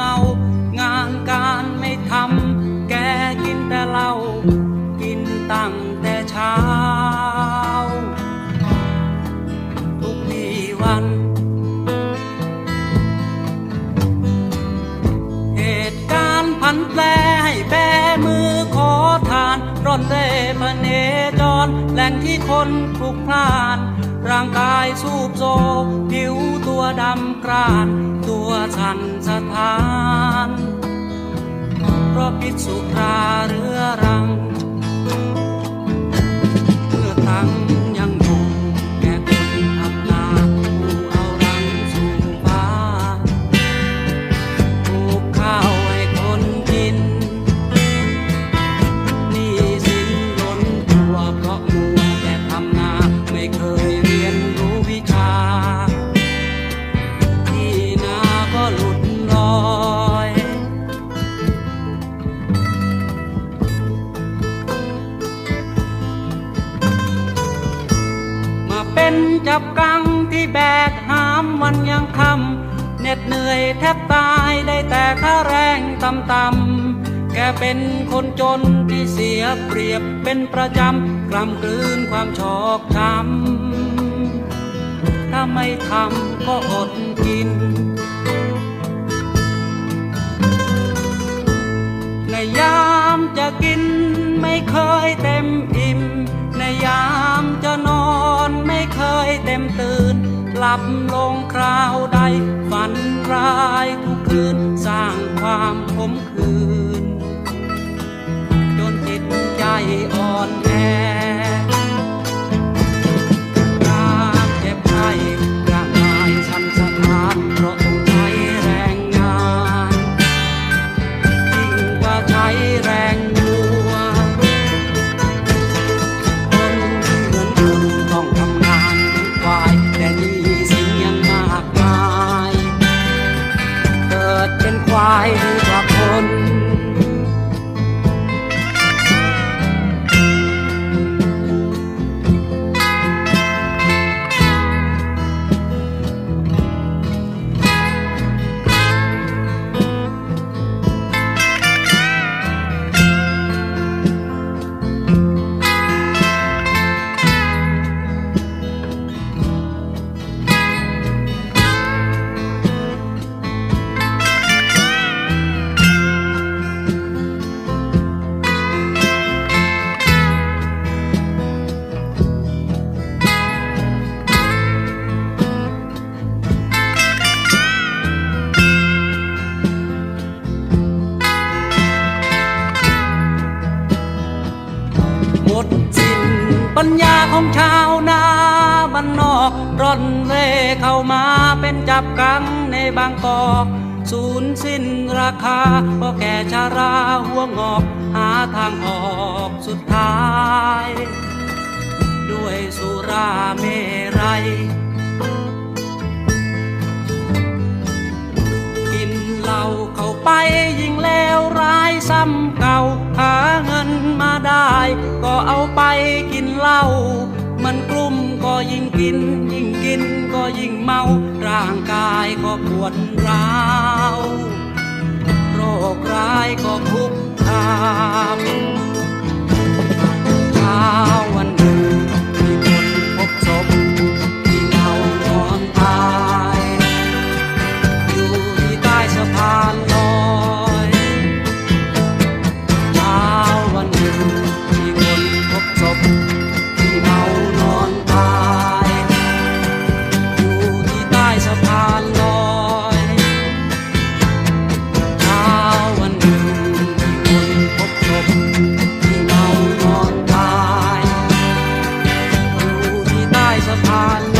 เมา งานการไม่ทำแกกินแต่เหล้ากินตั้งแต่เช้า ทุกวีวัน เหตุการณ์พันแปรให้แบมือขอทาน ร่อนเร่พเนจรแหล่งที่คนพลุกพลาน ร่างกายสูบโซผิวตัวดำกราน ตัวสันสะท้าน เพราะพิษสุราหรื นจับกังที่แบกหามวันยังคำเหน็ดเหนื่อยแทบตายได้แต่ค่าแรงต่ำๆแกเป็นคนจนที่เสียเปรียบเป็นประจำกลำกลืนความชอกช้ำถ้าไม่ทำก็อดกิน ในยามจะกินไม่เคยเต็มอิ่มในยาม มตื่น หลับลงคราวใด ร่อนเร่เข้ามาเป็นจับกังในบางกอกสูญสิ้นราคาเพราะแก่ชาราหัวงอก หาทางออกสุดท้าย ด้วยสุราเมรัยกินเหล้าเข้าไปยิ่งแล้วร้ายซ้ำเก่า หาเงินมาได้ ก็เอาไปกินเหล้ามันกลุ่มก็ยิ่งกิน เมาร่างกายก็ปวดร้าว โรคร้ายก็คุกคาม my.